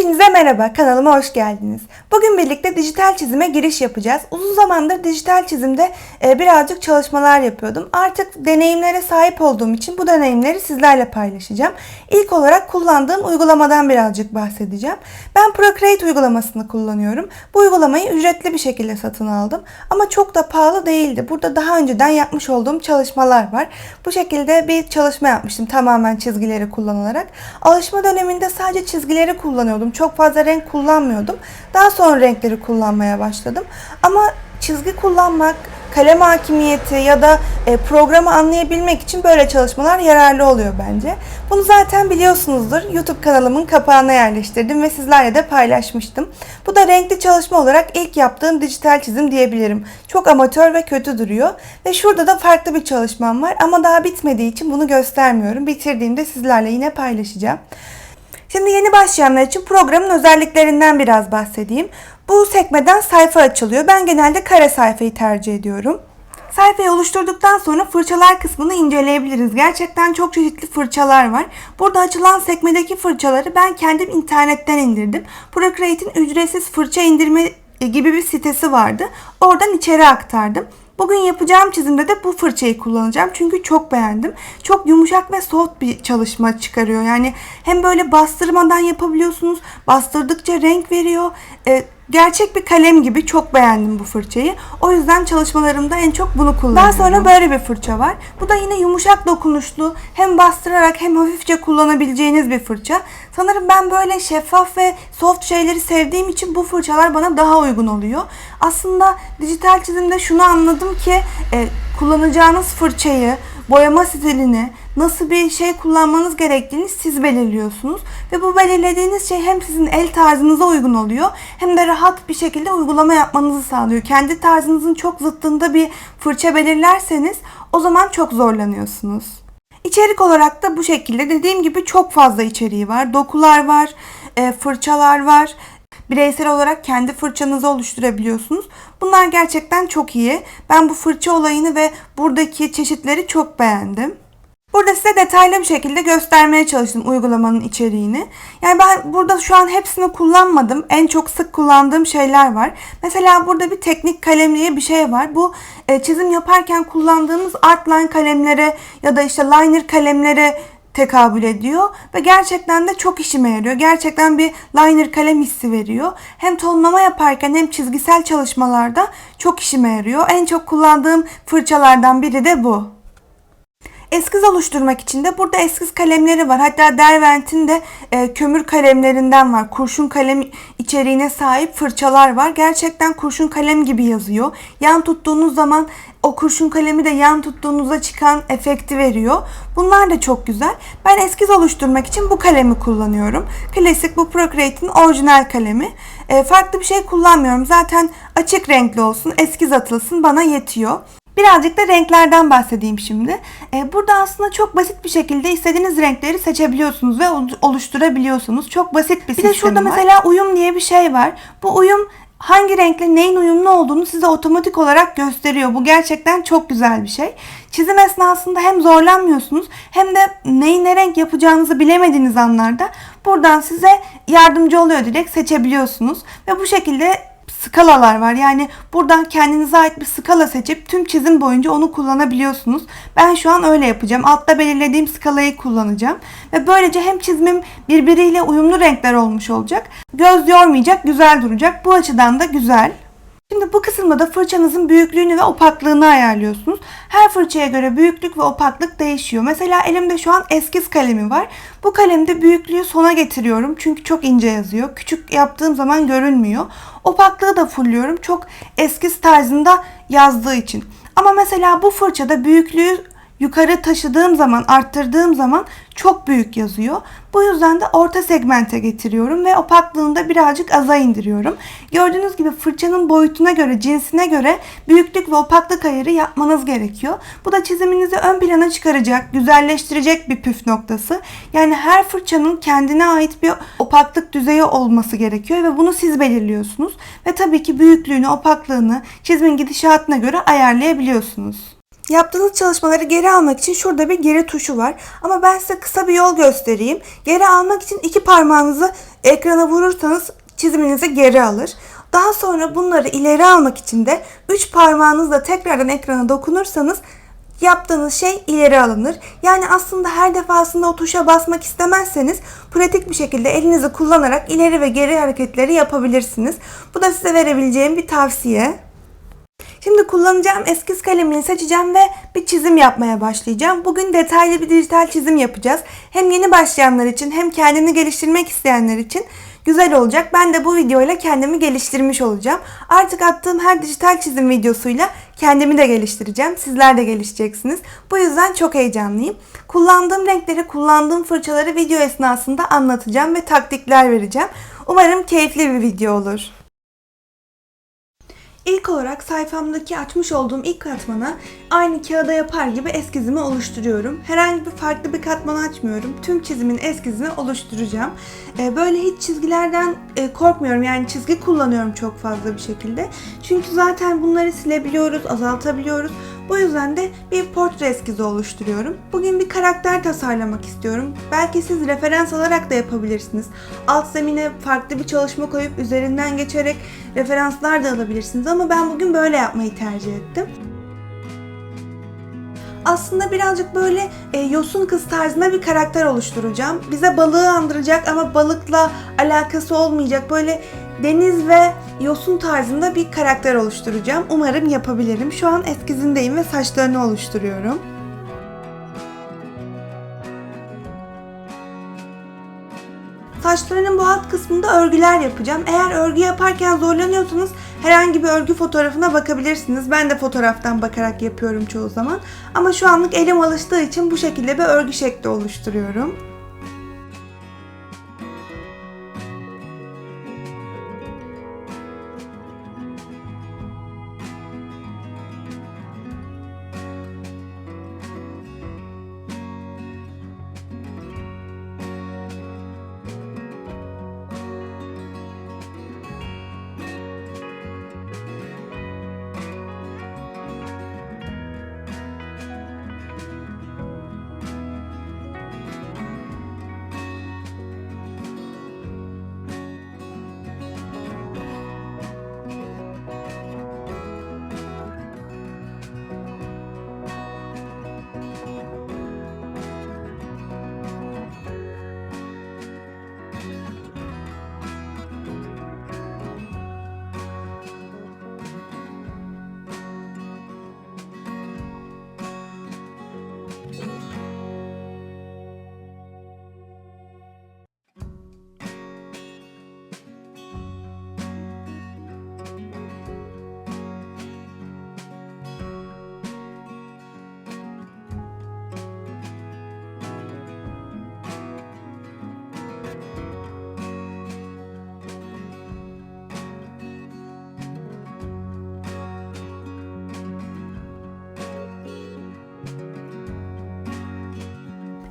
Hepinize merhaba, kanalıma hoş geldiniz. Bugün birlikte dijital çizime giriş yapacağız. Uzun zamandır dijital çizimde e, birazcık çalışmalar yapıyordum. Artık deneyimlere sahip olduğum için bu deneyimleri sizlerle paylaşacağım. İlk olarak kullandığım uygulamadan birazcık bahsedeceğim. Ben Procreate uygulamasını kullanıyorum. Bu uygulamayı ücretli bir şekilde satın aldım. Ama çok da pahalı değildi. Burada daha önceden yapmış olduğum çalışmalar var. Bu şekilde bir çalışma yapmıştım tamamen çizgileri kullanılarak. Alışma döneminde sadece çizgileri kullanıyordum. Çok fazla renk kullanmıyordum. Daha sonra renkleri kullanmaya başladım. Ama çizgi kullanmak, kalem hakimiyeti ya da e, programı anlayabilmek için böyle çalışmalar yararlı oluyor bence. Bunu zaten biliyorsunuzdur. YouTube kanalımın kapağına yerleştirdim ve sizlerle de paylaşmıştım. Bu da renkli çalışma olarak ilk yaptığım dijital çizim diyebilirim. Çok amatör ve kötü duruyor. Ve şurada da farklı bir çalışmam var ama daha bitmediği için bunu göstermiyorum. Bitirdiğimde sizlerle yine paylaşacağım. Şimdi yeni başlayanlar için programın özelliklerinden biraz bahsedeyim. Bu sekmeden sayfa açılıyor. Ben genelde kare sayfayı tercih ediyorum. Sayfayı oluşturduktan sonra fırçalar kısmını inceleyebiliriz. Gerçekten çok çeşitli fırçalar var. Burada açılan sekmedeki fırçaları ben kendim internetten indirdim. Procreate'in ücretsiz fırça indirme gibi bir sitesi vardı. Oradan içeri aktardım. Bugün yapacağım çizimde de bu fırçayı kullanacağım. Çünkü çok beğendim. Çok yumuşak ve soft bir çalışma çıkarıyor. Yani hem böyle bastırmadan yapabiliyorsunuz. Bastırdıkça renk veriyor. Ee, gerçek bir kalem gibi çok beğendim bu fırçayı. O yüzden çalışmalarımda en çok bunu kullanıyorum. Daha sonra böyle bir fırça var. Bu da yine yumuşak dokunuşlu. Hem bastırarak hem hafifçe kullanabileceğiniz bir fırça. Sanırım ben böyle şeffaf ve soft şeyleri sevdiğim için bu fırçalar bana daha uygun oluyor. Aslında dijital çizimde şunu anladım ki e, kullanacağınız fırçayı, boyama stilini, nasıl bir şey kullanmanız gerektiğini siz belirliyorsunuz. Ve bu belirlediğiniz şey hem sizin el tarzınıza uygun oluyor hem de rahat bir şekilde uygulama yapmanızı sağlıyor. Kendi tarzınızın çok zıttında bir fırça belirlerseniz o zaman çok zorlanıyorsunuz. İçerik olarak da bu şekilde dediğim gibi çok fazla içeriği var. Dokular var, e, fırçalar var. Bireysel olarak kendi fırçanızı oluşturabiliyorsunuz. Bunlar gerçekten çok iyi. Ben bu fırça olayını ve buradaki çeşitleri çok beğendim. Burada size detaylı bir şekilde göstermeye çalıştım uygulamanın içeriğini. Yani ben burada şu an hepsini kullanmadım. En çok sık kullandığım şeyler var. Mesela burada bir teknik kalem diye bir şey var. Bu e, çizim yaparken kullandığımız artline kalemlere ya da işte liner kalemlere tekabül ediyor ve gerçekten de çok işime yarıyor. Gerçekten bir liner kalem hissi veriyor. Hem tonlama yaparken hem çizgisel çalışmalarda çok işime yarıyor. En çok kullandığım fırçalardan biri de bu. Eskiz oluşturmak için de burada eskiz kalemleri var. Hatta Derwent'in de e, kömür kalemlerinden var. Kurşun kalem içeriğine sahip fırçalar var. Gerçekten kurşun kalem gibi yazıyor. Yan tuttuğunuz zaman o kurşun kalemi de yan tuttuğunuzda çıkan efekti veriyor. Bunlar da çok güzel. Ben eskiz oluşturmak için bu kalemi kullanıyorum. Klasik bu Procreate'in orijinal kalemi. E, farklı bir şey kullanmıyorum. Zaten açık renkli olsun, eskiz atılsın bana yetiyor. Birazcık da renklerden bahsedeyim şimdi. Ee, burada aslında çok basit bir şekilde istediğiniz renkleri seçebiliyorsunuz ve oluşturabiliyorsunuz. Çok basit bir, bir sistem de şurada var. mesela uyum diye bir şey var. Bu uyum hangi renkle neyin uyumlu olduğunu size otomatik olarak gösteriyor. Bu gerçekten çok güzel bir şey. Çizim esnasında hem zorlanmıyorsunuz hem de neyi ne renk yapacağınızı bilemediğiniz anlarda buradan size yardımcı oluyor direkt seçebiliyorsunuz. Ve bu şekilde skalalar var. Yani buradan kendinize ait bir skala seçip tüm çizim boyunca onu kullanabiliyorsunuz. Ben şu an öyle yapacağım. Altta belirlediğim skalayı kullanacağım. Ve böylece hem çizimim birbiriyle uyumlu renkler olmuş olacak. Göz yormayacak, güzel duracak. Bu açıdan da güzel. Şimdi bu kısımda da fırçanızın büyüklüğünü ve opaklığını ayarlıyorsunuz. Her fırçaya göre büyüklük ve opaklık değişiyor. Mesela elimde şu an eskiz kalemi var. Bu kalemde büyüklüğü sona getiriyorum çünkü çok ince yazıyor. Küçük yaptığım zaman görünmüyor. Opaklığı da fulluyorum çok eskiz tarzında yazdığı için. Ama mesela bu fırçada büyüklüğü yukarı taşıdığım zaman, arttırdığım zaman çok büyük yazıyor. Bu yüzden de orta segmente getiriyorum ve opaklığını da birazcık aza indiriyorum. Gördüğünüz gibi fırçanın boyutuna göre, cinsine göre büyüklük ve opaklık ayarı yapmanız gerekiyor. Bu da çiziminizi ön plana çıkaracak, güzelleştirecek bir püf noktası. Yani her fırçanın kendine ait bir opaklık düzeyi olması gerekiyor ve bunu siz belirliyorsunuz. Ve tabii ki büyüklüğünü, opaklığını çizimin gidişatına göre ayarlayabiliyorsunuz. Yaptığınız çalışmaları geri almak için şurada bir geri tuşu var. Ama ben size kısa bir yol göstereyim. Geri almak için iki parmağınızı ekrana vurursanız çiziminizi geri alır. Daha sonra bunları ileri almak için de üç parmağınızla tekrardan ekrana dokunursanız yaptığınız şey ileri alınır. Yani aslında her defasında o tuşa basmak istemezseniz pratik bir şekilde elinizi kullanarak ileri ve geri hareketleri yapabilirsiniz. Bu da size verebileceğim bir tavsiye. Şimdi kullanacağım eskiz kalemini seçeceğim ve bir çizim yapmaya başlayacağım. Bugün detaylı bir dijital çizim yapacağız. Hem yeni başlayanlar için hem kendini geliştirmek isteyenler için güzel olacak. Ben de bu videoyla kendimi geliştirmiş olacağım. Artık attığım her dijital çizim videosuyla kendimi de geliştireceğim. Sizler de gelişeceksiniz. Bu yüzden çok heyecanlıyım. Kullandığım renkleri, kullandığım fırçaları video esnasında anlatacağım ve taktikler vereceğim. Umarım keyifli bir video olur. İlk olarak sayfamdaki açmış olduğum ilk katmana aynı kağıda yapar gibi eskizimi oluşturuyorum. Herhangi bir farklı bir katman açmıyorum. Tüm çizimin eskizini oluşturacağım. Ee, Böyle hiç çizgilerden e, korkmuyorum. Yani çizgi kullanıyorum çok fazla bir şekilde. Çünkü zaten bunları silebiliyoruz, azaltabiliyoruz. Bu yüzden de bir portre eskizi oluşturuyorum. Bugün bir karakter tasarlamak istiyorum. Belki siz referans alarak da yapabilirsiniz. Alt zemine farklı bir çalışma koyup üzerinden geçerek referanslar da alabilirsiniz ama ben bugün böyle yapmayı tercih ettim. Aslında birazcık böyle e, yosun kız tarzında bir karakter oluşturacağım. Bize balığı andıracak ama balıkla alakası olmayacak böyle deniz ve yosun tarzında bir karakter oluşturacağım. Umarım yapabilirim. Şu an eskizindeyim ve saçlarını oluşturuyorum. Saçlarının bu alt kısmında örgüler yapacağım. Eğer örgü yaparken zorlanıyorsanız herhangi bir örgü fotoğrafına bakabilirsiniz. Ben de fotoğraftan bakarak yapıyorum çoğu zaman. Ama şu anlık elim alıştığı için bu şekilde bir örgü şekli oluşturuyorum.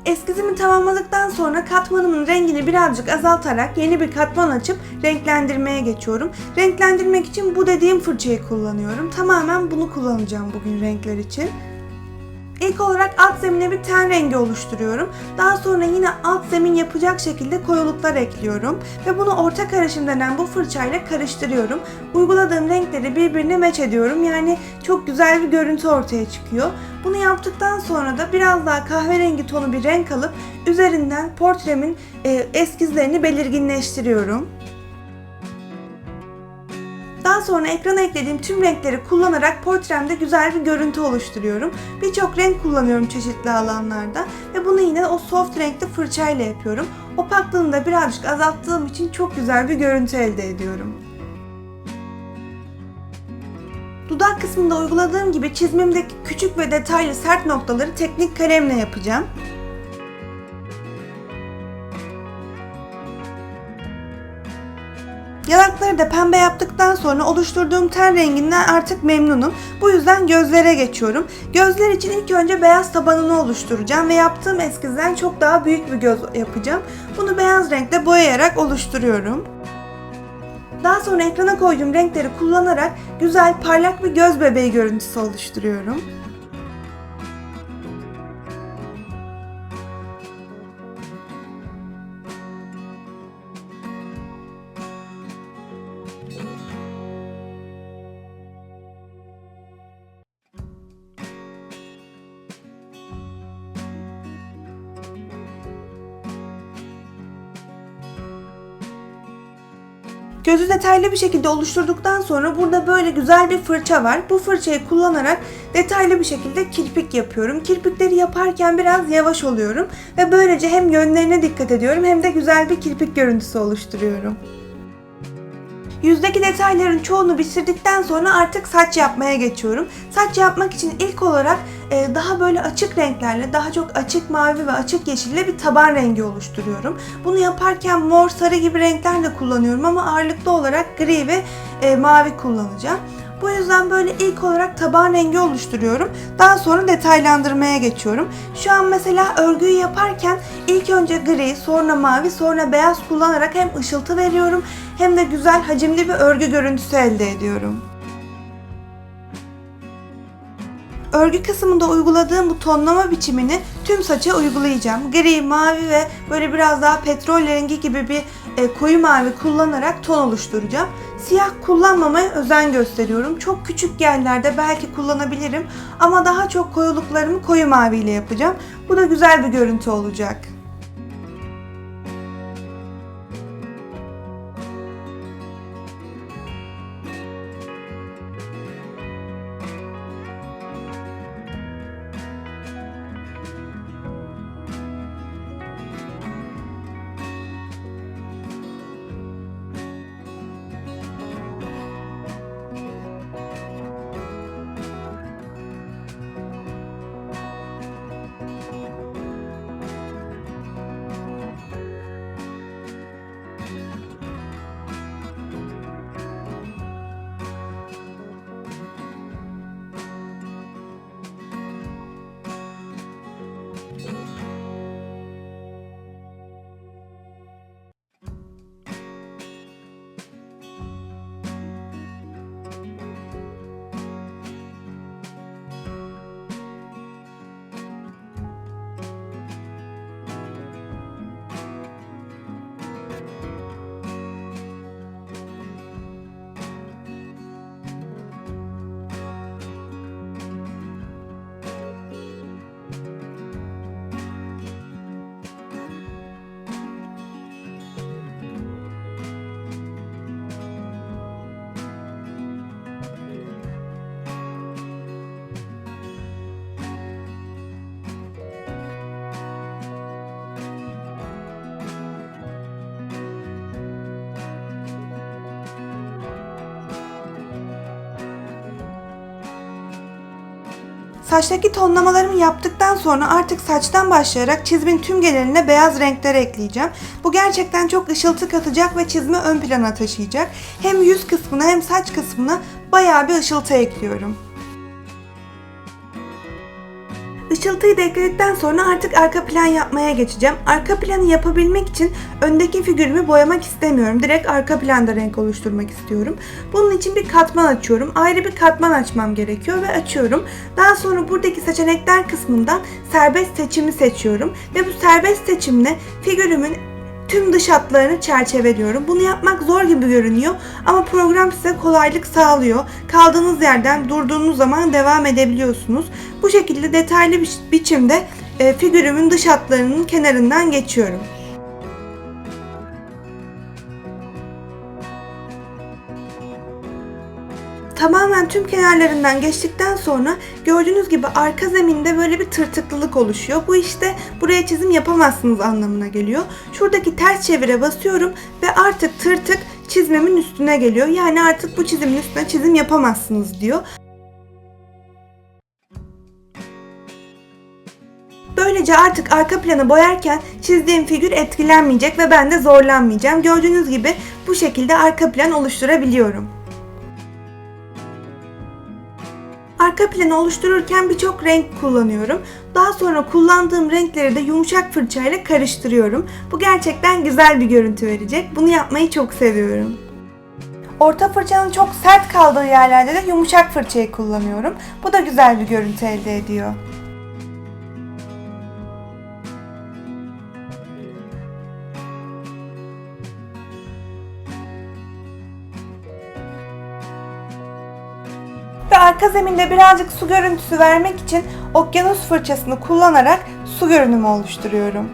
Eskizimi tamamladıktan sonra katmanımın rengini birazcık azaltarak yeni bir katman açıp renklendirmeye geçiyorum. Renklendirmek için bu dediğim fırçayı kullanıyorum. Tamamen bunu kullanacağım bugün renkler için. İlk olarak alt zemine bir ten rengi oluşturuyorum. Daha sonra yine alt zemin yapacak şekilde koyuluklar ekliyorum. Ve bunu orta karışım denen bu fırçayla karıştırıyorum. Uyguladığım renkleri birbirine meç ediyorum. Yani çok güzel bir görüntü ortaya çıkıyor. Bunu yaptıktan sonra da biraz daha kahverengi tonu bir renk alıp üzerinden portremin e, eskizlerini belirginleştiriyorum. Sonra ekrana eklediğim tüm renkleri kullanarak portremde güzel bir görüntü oluşturuyorum. Birçok renk kullanıyorum çeşitli alanlarda ve bunu yine o soft renkli fırçayla yapıyorum. Opaklığını da birazcık azalttığım için çok güzel bir görüntü elde ediyorum. Dudak kısmında uyguladığım gibi çizmimdeki küçük ve detaylı sert noktaları teknik kalemle yapacağım. Yanakları da pembe yaptıktan sonra oluşturduğum ten renginden artık memnunum. Bu yüzden gözlere geçiyorum. Gözler için ilk önce beyaz tabanını oluşturacağım ve yaptığım eskizden çok daha büyük bir göz yapacağım. Bunu beyaz renkle boyayarak oluşturuyorum. Daha sonra ekrana koyduğum renkleri kullanarak güzel parlak bir göz bebeği görüntüsü oluşturuyorum. Gözü detaylı bir şekilde oluşturduktan sonra burada böyle güzel bir fırça var. Bu fırçayı kullanarak detaylı bir şekilde kirpik yapıyorum. Kirpikleri yaparken biraz yavaş oluyorum ve böylece hem yönlerine dikkat ediyorum hem de güzel bir kirpik görüntüsü oluşturuyorum. Yüzdeki detayların çoğunu bitirdikten sonra artık saç yapmaya geçiyorum. Saç yapmak için ilk olarak e, daha böyle açık renklerle, daha çok açık mavi ve açık yeşille bir taban rengi oluşturuyorum. Bunu yaparken mor, sarı gibi renkler de kullanıyorum ama ağırlıklı olarak gri ve e, mavi kullanacağım. Bu yüzden böyle ilk olarak taban rengi oluşturuyorum. Daha sonra detaylandırmaya geçiyorum. Şu an mesela örgüyü yaparken ilk önce gri, sonra mavi, sonra beyaz kullanarak hem ışıltı veriyorum hem de güzel hacimli bir örgü görüntüsü elde ediyorum. Örgü kısmında uyguladığım bu tonlama biçimini tüm saça uygulayacağım. Gri, mavi ve böyle biraz daha petrol rengi gibi bir e, koyu mavi kullanarak ton oluşturacağım. Siyah kullanmamaya özen gösteriyorum. Çok küçük yerlerde belki kullanabilirim ama daha çok koyuluklarımı koyu mavi ile yapacağım. Bu da güzel bir görüntü olacak. Saçtaki tonlamalarımı yaptıktan sonra artık saçtan başlayarak çizimin tüm geneline beyaz renkler ekleyeceğim. Bu gerçekten çok ışıltı katacak ve çizimi ön plana taşıyacak. Hem yüz kısmına hem saç kısmına bayağı bir ışıltı ekliyorum. Işıltıyı da ekledikten sonra artık arka plan yapmaya geçeceğim. Arka planı yapabilmek için öndeki figürümü boyamak istemiyorum. Direkt arka planda renk oluşturmak istiyorum. Bunun için bir katman açıyorum. Ayrı bir katman açmam gerekiyor ve açıyorum. Daha sonra buradaki seçenekler kısmından serbest seçimi seçiyorum. Ve bu serbest seçimle figürümün tüm dış hatlarını çerçeveliyorum. Bunu yapmak zor gibi görünüyor ama program size kolaylık sağlıyor. Kaldığınız yerden durduğunuz zaman devam edebiliyorsunuz. Bu şekilde detaylı bir biçimde e, figürümün dış hatlarının kenarından geçiyorum. Tamamen tüm kenarlarından geçtikten sonra gördüğünüz gibi arka zeminde böyle bir tırtıklılık oluşuyor. Bu işte buraya çizim yapamazsınız anlamına geliyor. Şuradaki ters çevire basıyorum ve artık tırtık çizmemin üstüne geliyor. Yani artık bu çizimin üstüne çizim yapamazsınız diyor. Böylece artık arka planı boyarken çizdiğim figür etkilenmeyecek ve ben de zorlanmayacağım. Gördüğünüz gibi bu şekilde arka plan oluşturabiliyorum. Arka planı oluştururken birçok renk kullanıyorum. Daha sonra kullandığım renkleri de yumuşak fırçayla karıştırıyorum. Bu gerçekten güzel bir görüntü verecek. Bunu yapmayı çok seviyorum. Orta fırçanın çok sert kaldığı yerlerde de yumuşak fırçayı kullanıyorum. Bu da güzel bir görüntü elde ediyor. Arka zeminde birazcık su görüntüsü vermek için okyanus fırçasını kullanarak su görünümü oluşturuyorum.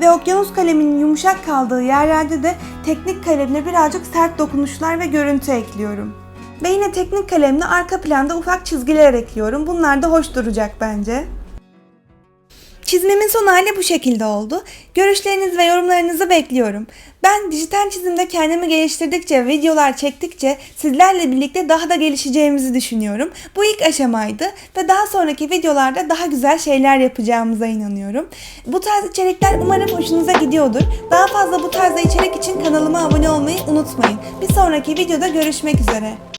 Ve okyanus kaleminin yumuşak kaldığı yerlerde de teknik kalemle birazcık sert dokunuşlar ve görüntü ekliyorum. Ve yine teknik kalemle arka planda ufak çizgiler ekliyorum. Bunlar da hoş duracak bence. Çizmemin son hali bu şekilde oldu. Görüşlerinizi ve yorumlarınızı bekliyorum. Ben dijital çizimde kendimi geliştirdikçe, videolar çektikçe sizlerle birlikte daha da gelişeceğimizi düşünüyorum. Bu ilk aşamaydı ve daha sonraki videolarda daha güzel şeyler yapacağımıza inanıyorum. Bu tarz içerikler umarım hoşunuza gidiyordur. Daha fazla bu tarzda içerik için kanalıma abone olmayı unutmayın. Bir sonraki videoda görüşmek üzere.